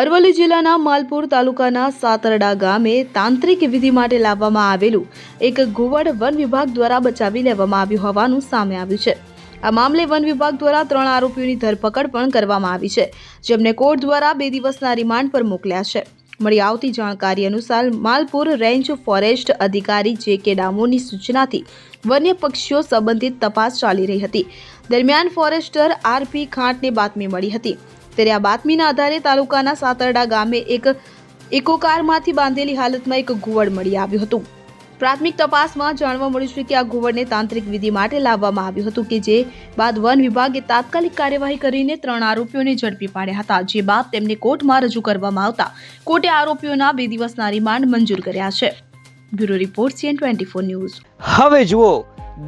અરવલ્લી જિલ્લાના માલપુર તાલુકાના સાતરડા ગામે તાંત્રિક વિધિ માટે લાવવામાં આવેલું એક ઘુવડ વન વિભાગ દ્વારા બચાવી લેવામાં આવ્યું હોવાનું સામે આવ્યું છે. આ મામલે વન વિભાગ દ્વારા ત્રણ આરોપીઓની ધરપકડ પણ કરવામાં આવી છે, જેમને કોર્ટ દ્વારા બે દિવસના રિમાન્ડ પર મોકલ્યા છે. મળી આવતી જાણકારી અનુસાર માલપુર રેન્જ ફોરેસ્ટ અધિકારી જે કે ડામોની સૂચનાથી વન્ય પક્ષીઓ સંબંધિત તપાસ ચાલી રહી હતી. દરમિયાન ફોરેસ્ટર આરપી ખાંટને બાતમી મળી હતી. ત્યારે આ બાતમીના આધારે તાલુકાના સાતરડા ગામે એક ઇકોકારમાંથી બાંધેલી હાલતમાં એક ઘુવડ મળી આવ્યું હતું. પ્રાથમિક તપાસમાં જાણવા મળ્યું છે કે આ ઘુવડને તાંત્રિક વિધિ માટે લાવવામાં આવ્યું હતું કે જે બાદ વન વિભાગે તાત્કાલિક કાર્યવાહી કરીને ત્રણ આરોપીઓને ઝડપી પાડ્યા હતા, જે બાદ તેમને કોર્ટમાં રજૂ કરવામાં આવતા કોર્ટે આરોપીઓના બે દિવસના રિમાન્ડ મંજૂર કર્યા છે. Bureau report CN twenty four news. હવે જુઓ,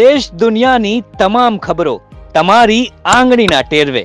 દેશ દુનિયાની તમામ ખબરો તમારી આંગળીના ટેરવે.